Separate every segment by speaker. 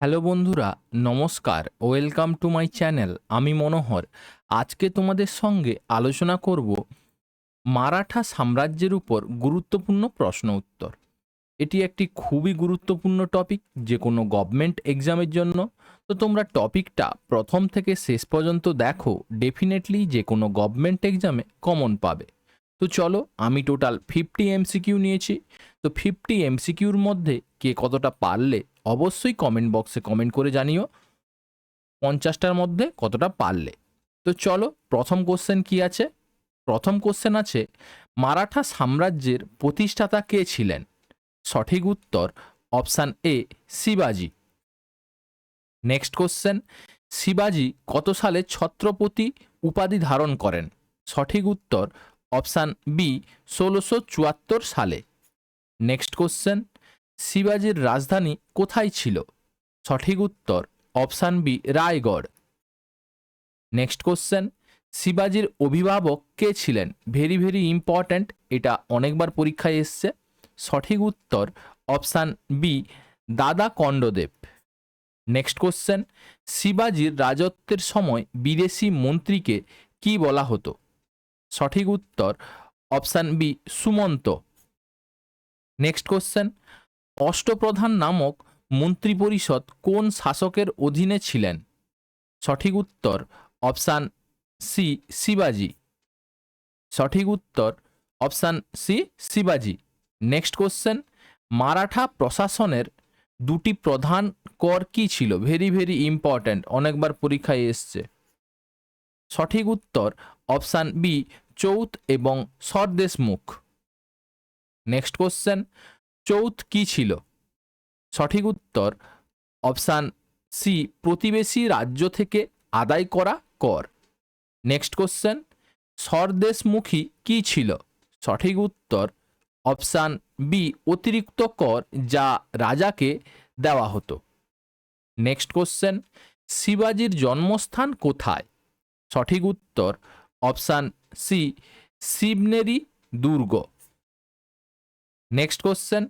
Speaker 1: Hello বন্ধুরা, নমস্কার। Welcome to my channel আমি মনোহর। আজকে তোমাদের সঙ্গে আলোচনা করব মারাঠা সাম্রাজ্যের উপর গুরুত্বপূর্ণ প্রশ্ন উত্তর। এটি একটি খুবই গুরুত্বপূর্ণ টপিক যে কোনো গভর্নমেন্ট এক্সামের জন্য। তো তোমরা টপিকটা প্রথম থেকে শেষ পর্যন্ত দেখো ডেফিনেটলি যে কোনো গভর্নমেন্ট এক্সামে কমন পাবে। তো চলো, আমি টোটাল ফিফটি এমসিকিউ নিয়েছি। তো ফিফটি এমসিকিউর মধ্যে কে কতটা পারলে অবশ্যই কমেন্ট বক্সে কমেন্ট করে জানিও। পঞ্চাশটার মধ্যে কতটা পারলে। তো চলো, প্রথম কোশ্চেন কি আছে? প্রথম কোশ্চেন আছে, মারাঠা সাম্রাজ্যের প্রতিষ্ঠাতা কে ছিলেন? সঠিক উত্তর অপশান এ শিবাজি। নেক্সট কোশ্চেন শিবাজি কত সালে ছত্রপতি উপাধি ধারণ করেন? সঠিক উত্তর অপশান বি ষোলোশো চুয়াত্তর সালে। নেক্সট কোশ্চেন শিবাজির রাজধানী কোথায় ছিল? সঠিক উত্তর, option B, Raigad. Next question, শিবাজির অভিভাবক কে ছিলেন? ভেরি ভেরি ইম্পর্ট্যান্ট, এটা অনেকবার পরীক্ষায় এসছে। সঠিক উত্তর, অপশান বি, দাদা কণ্ডদেব নেক্সট কোশ্চেন, শিবাজির রাজত্বের সময় বিদেশি মন্ত্রীকে কি বলা হতো? সঠিক উত্তর, option B, Sumant. Next question Ashtapradhan নামক মন্ত্রিপরিষদ কোন শাসকের অধীনে ছিলেন? সঠিক উত্তর, অপশান সি, শিবাজি। সঠিক উত্তর, অপশান সি, শিবাজি। নেক্সট কোশ্চেন, মারাঠা প্রশাসনের দুটি প্রধান কর কি ছিল? ভেরি ভেরি ইম্পর্ট্যান্ট, অনেকবার পরীক্ষায় এসছে। সঠিক উত্তর, অপশান বি, চৌথ এবং সরদেশমুখ নেক্সট কোশ্চেন চৌথ কি ছিল? সঠিক উত্তর অপশান সি প্রতিবেশী রাজ্য থেকে আদায় করা কর। নেক্সট কোশ্চেন, স্বরদেশমুখী কি ছিল? সঠিক উত্তর অপশান বি অতিরিক্ত কর যা রাজাকে দেওয়া হতো। নেক্সট কোশ্চেন, শিবাজির জন্মস্থান কোথায়? সঠিক উত্তর অপশান সি শিবনেরি দুর্গ। নেক্সট কোশ্চেন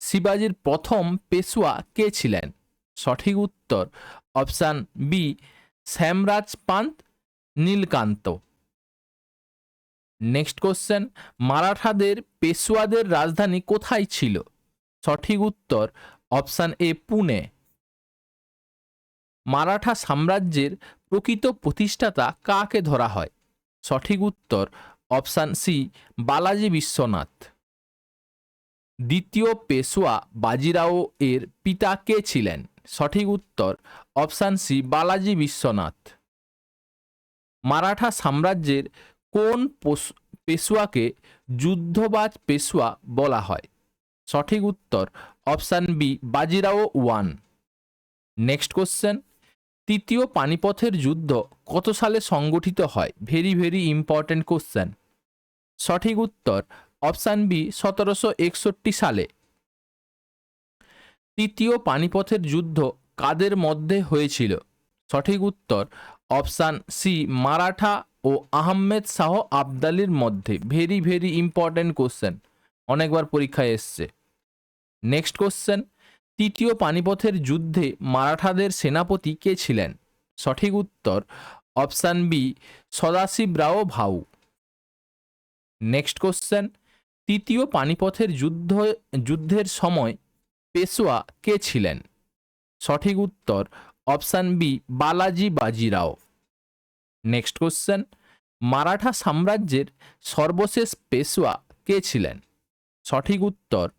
Speaker 1: শিবাজির প্রথম পেশোয়া কে ছিলেন? সঠিক উত্তর option B Shyamraj Pant, Nilkanth. Next question মারাঠাদের পেশোয়াদের রাজধানী কোথায় ছিল? সঠিক উত্তর অপশান এ পুনে। মারাঠা সাম্রাজ্যের প্রকৃত প্রতিষ্ঠাতা কাকে ধরা হয়? সঠিক উত্তর অপশান সি বালাজি বিশ্বনাথ। দ্বিতীয় পেশোয়া বাজিরাও এর পিতা কে ছিলেন? সঠিক উত্তর, অপশান সি, বালাজি বিশ্বনাথ। মারাঠা সাম্রাজ্যের কোন পেশোয়াকে যুদ্ধবাজ পেশোয়া বলা হয়? সঠিক উত্তর, option B, Bajirao one. Next question. তৃতীয় পানিপথের যুদ্ধ কত সালে সংগঠিত হয়? Very very important question. সঠিক উত্তর অপশান বি, সতেরোশো একষট্টি সালে। তৃতীয় পানিপথের যুদ্ধ কাদের মধ্যে হয়েছিল? সঠিক উত্তর অপশান সি, মারাঠা ও আহমেদ শাহ আবদালির মধ্যে। Very very important question. অনেকবার পরীক্ষায় এসছে। নেক্সট কোশ্চেন, তৃতীয় পানিপথের যুদ্ধে মারাঠাদের সেনাপতি কে ছিলেন? সঠিক উত্তর option B Sadashiv Rao Bhau. Next question তৃতীয় পানিপথের যুদ্ধ, যুদ্ধের সময় পেশোয়া কে ছিলেন? সঠিক উত্তর, option B, Balaji Bajirao. Next question, Maratha সাম্রাজ্যের সর্বশেষ পেশোয়া কে ছিলেন? সঠিক উত্তর,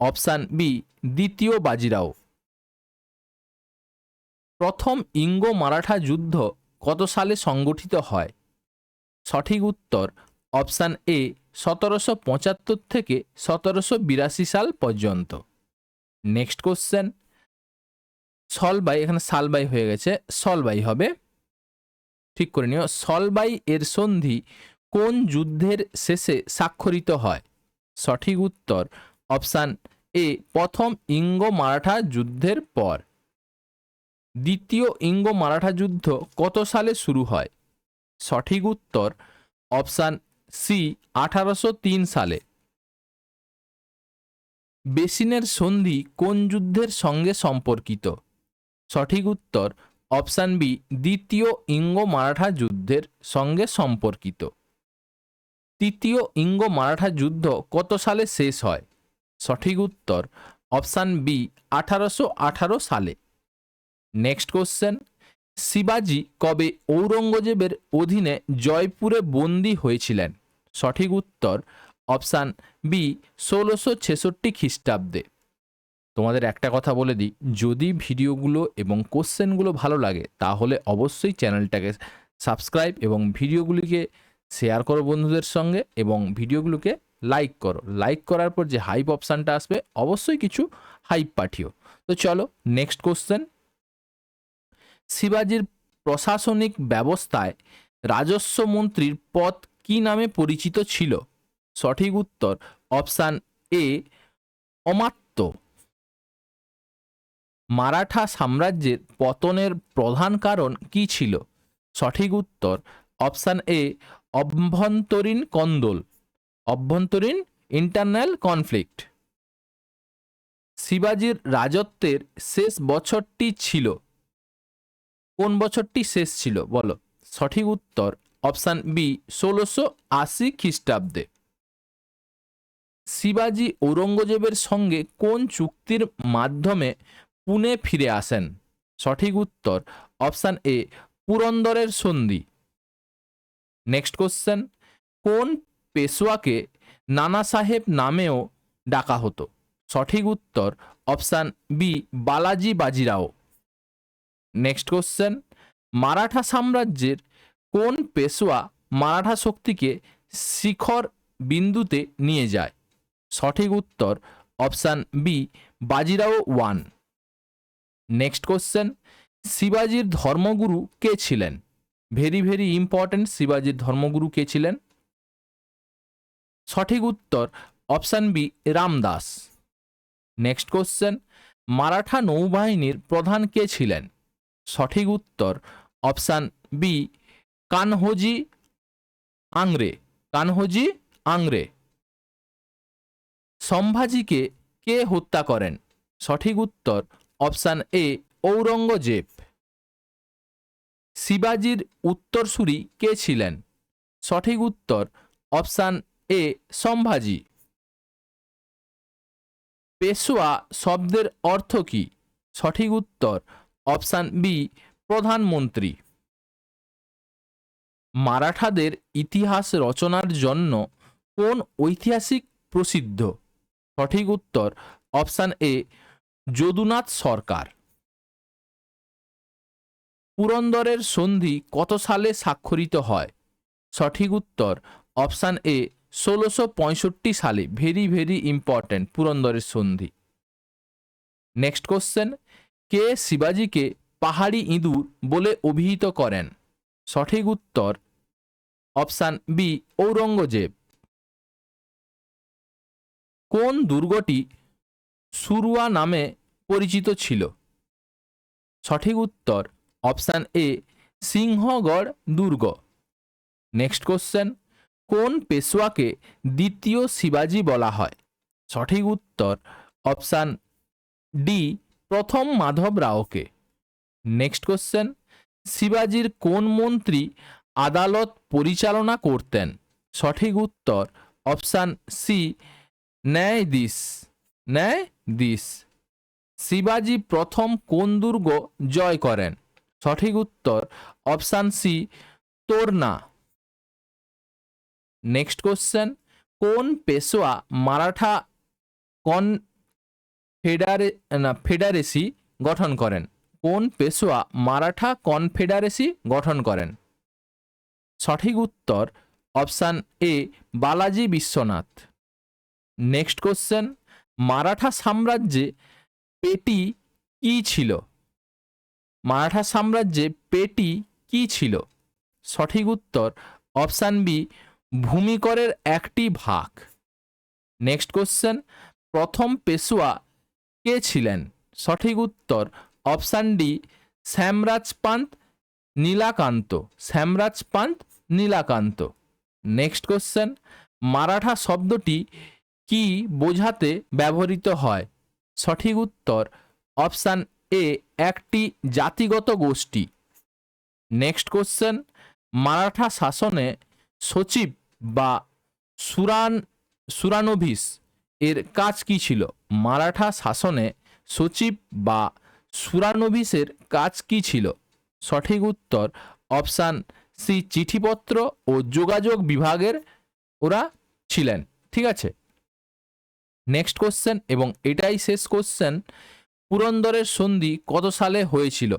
Speaker 1: অপশান বি, দ্বিতীয় বাজিরাও। প্রথম ইঙ্গো মারাঠা যুদ্ধ কত সালে সংগঠিত হয়? সঠিক উত্তর অপশান এ, সতেরোশো পঁচাত্তর থেকে সতেরোশো বিরাশি সাল পর্যন্ত। নেক্সট কোশ্চেন সলবাই, এখানে সালবাই হয়ে গেছে, সলবাই হবে। ঠিক করে নিও, সলবাই এর সন্ধি কোন যুদ্ধের শেষে স্বাক্ষরিত হয়? সঠিক উত্তর, অপশান এ, প্রথম ইঙ্গ মারাঠা যুদ্ধের পর। দ্বিতীয় ইঙ্গ মারাঠা যুদ্ধ কত সালে শুরু হয়? সঠিক উত্তর, অপশান সি আঠারোশো তিন সালে। বেসিনের সন্ধি কোন যুদ্ধের সঙ্গে সম্পর্কিত? সঠিক উত্তর অপশান বি, দ্বিতীয় ইঙ্গ মারাঠা যুদ্ধের সঙ্গে সম্পর্কিত। তৃতীয় ইঙ্গ মারাঠা যুদ্ধ কত সালে শেষ হয়? সঠিক উত্তর অপশান বি, আঠারোশো আঠারো সালে। নেক্সট কোশ্চেন, শিবাজি কবে ঔরঙ্গজেবের অধীনে জয়পুরে বন্দী হয়েছিলেন? সঠিক উত্তর অপশান বি, ষোলোশো ছেষট্টি খ্রিস্টাব্দে। তোমাদের একটা কথা বলে দিই, যদি ভিডিওগুলো এবং কোশ্চেনগুলো ভালো লাগে, তাহলে অবশ্যই চ্যানেলটাকে সাবস্ক্রাইব এবং ভিডিওগুলিকে শেয়ার করো বন্ধুদের সঙ্গে এবং ভিডিওগুলোকে লাইক করো। লাইক করার পর যে হাইপ অপশানটা আসবে, অবশ্যই কিছু হাইপ পাঠিও। তো চলো, নেক্সট কোশ্চেন। শিবাজির প্রশাসনিক ব্যবস্থায় রাজস্ব মন্ত্রীর পদ কী নামে পরিচিত ছিল? সঠিক উত্তর, অপশান এ, অমাত্য। মারাঠা সাম্রাজ্যের পতনের প্রধান কারণ কি ছিল? সঠিক উত্তর, অপশান এ, অভ্যন্তরীণ কন্দল। অভ্যন্তরীণ ইন্টারনাল কনফ্লিক্ট শিবাজির রাজত্বের শেষ বছরটি ছিল। কোন বছরটি শেষ ছিল? বলো। সঠিক উত্তর অপশান বি, ষোলোশো আশি খ্রিস্টাব্দে। শিবাজি ঔরঙ্গজেবের সঙ্গে কোন চুক্তির মাধ্যমে পুনে ফিরে আসেন? সঠিক উত্তর অপশান এ, পুরন্দরের সন্ধি। নেক্সট কোশ্চেন, কোন পেশোয়াকে নানা সাহেব নামেও ডাকা হতো? সঠিক উত্তর option B, Balaji Bajirao. Next question, Maratha সাম্রাজ্যের কোন পেশোয়া মারাঠা শক্তিকে শিখর বিন্দুতে নিয়ে যায়? সঠিক উত্তর option B, Bajirao one. Next question, শিবাজির ধর্মগুরু কে ছিলেন? ভেরি ভেরি ইম্পর্ট্যান্ট শিবাজির ধর্মগুরু কে ছিলেন? সঠিক উত্তর option B, Ramdas. Next question, Maratha নৌবাহিনীর প্রধান কে ছিলেন? সঠিক উত্তর অপশান বি কানহোজি আংরে কানহোজি আংরে। সম্ভাজিকে কে হত্যা করেন? সঠিক উত্তর অপশান এ, ঔরঙ্গজেব। শিবাজির উত্তরসূরি কে ছিলেন? সঠিক উত্তর অপশান এ, সম্ভাজি। পেশোয়া শব্দের অর্থ কী? সঠিক উত্তর অপশান বি, প্রধানমন্ত্রী। মারাঠাদের ইতিহাস রচনার জন্য কোন ঐতিহাসিক প্রসিদ্ধ? সঠিক উত্তর, অপশান এ, যদুনাথ সরকার। পুরন্দরের সন্ধি কত সালে স্বাক্ষরিত হয়? সঠিক উত্তর, অপশান এ, ষোলোশো পঁয়ষট্টি সালে। ভেরি ভেরি ইম্পর্ট্যান্ট, পুরন্দরের সন্ধি। নেক্সট কোশ্চেন, কে শিবাজিকে পাহাড়ি ইঁদুর বলে অভিহিত করেন? সঠিক উত্তর অপশান বি, ঔরঙ্গজেব। কোন দুর্গটি সুরুয়া নামে পরিচিত ছিল? সঠিক উত্তর অপশান এ, সিংহগড় দুর্গ। নেক্সট কোশ্চেন, কোন পেশোয়াকে দ্বিতীয় শিবাজি বলা হয়? সঠিক উত্তর অপশান ডি, প্রথম মাধব রাওকে। নেক্সট কোশ্চেন শিবাজির কোন মন্ত্রী আদালত পরিচালনা করতেন? সঠিক উত্তর, অপশান সি, ন্যায়াধীশ। ন্যায়াধীশ। শিবাজি প্রথম কোন দুর্গ জয় করেন? সঠিক উত্তর, option C, Torna. Next question, কোন পেশোয়া মারাঠা কন ফেডারে, না, ফেডারেসি গঠন করেন? কোন পেশোয়া মারাঠা কনফেডারেসি গঠন করেন? সঠিক উত্তর option A, Balaji Vishwanath. Next question, Maratha সাম্রাজ্যে পেটি কি ছিল? মারাঠা সাম্রাজ্যে পেটি কি ছিল? সঠিক উত্তর অপশান বি, ভূমিকরের একটি ভাগ। নেক্সট কোশ্চেন, প্রথম পেশোয়া কে ছিলেন? সঠিক উত্তর option D Shyamraj Pant Nilkanth. Shyamraj Pant Nilkanth. Next question, Maratha শব্দটি কি বোঝাতে ব্যবহৃত হয়? সঠিক উত্তর, অপশান এ, একটি জাতিগত গোষ্ঠী। নেক্সট কোশ্চেন, মারাঠা শাসনে সচিব বা সুরান, সুরানোভিস এর কাজ কি ছিল? মারাঠা শাসনে সচিব বা সুরানোভিসের কাজ কি ছিল? সঠিক উত্তর, অপশান সি, চিঠিপত্র ও যোগাযোগ বিভাগের ওরা ছিলেন, ঠিক আছে? নেক্সট কোশ্চেন এবং এটাই শেষ কোশ্চেন পুরন্দরের সন্ধি কত সালে হয়েছিল?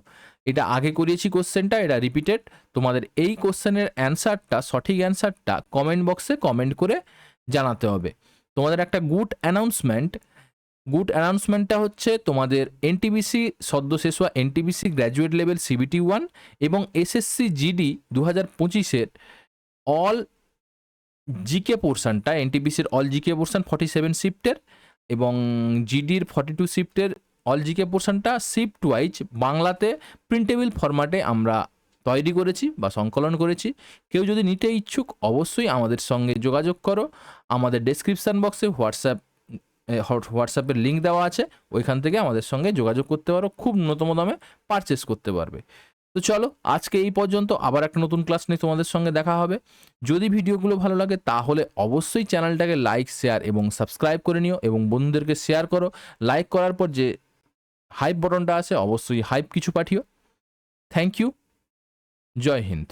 Speaker 1: এটা আগে করিয়েছি কোশ্চেনটা এটা রিপিটেড তোমাদের এই কোশ্চেনের অ্যান্সারটা সঠিক অ্যান্সারটা কমেন্ট বক্সে কমেন্ট করে জানাতে হবে। তোমাদের একটা গুড অ্যানাউন্সমেন্ট গুড অ্যানাউন্সমেন্টটা হচ্ছে তোমাদের এনটিবিসি সদ্য শেষ হওয়া NTPC graduate level CBT one এবং এসএসসি জিডি দু হাজার পঁচিশের অল জিকে পোর্শনটা এনটিবিসির all GK portion forty seven শিফটের এবং জিডির ফর্টি টু শিফটের অল জিকে পোর্শনটা শিফট ওয়াইজ বাংলাতে প্রিন্টেবল ফরম্যাটে আমরা তৈরি করেছি বা সংকলন করেছি। কেউ যদি নিতে ইচ্ছুক অবশ্যই আমাদের সঙ্গে যোগাযোগ করো। আমাদের ডেসক্রিপশান বক্সে হোয়াটসঅ্যাপ হোয়াটসঅ্যাপের লিঙ্ক দেওয়া আছে, ওইখান থেকে আমাদের সঙ্গে যোগাযোগ করতে পারো, খুব ন্যূনতম দামে পারচেস করতে পারবে। তো চলো, আজকে এই পর্যন্ত, আবার একটা নতুন ক্লাস নিয়ে তোমাদের সঙ্গে দেখা হবে। যদি ভিডিওগুলো ভালো লাগে, তাহলে অবশ্যই চ্যানেলটাকে লাইক শেয়ার এবং সাবস্ক্রাইব করে নিও এবং বন্ধুদেরকে শেয়ার করো। লাইক করার পর যে হাইপ বটনটা আছে, অবশ্যই হাইপ কিছু পাঠিও। থ্যাংক ইউ জয় হিন্দ।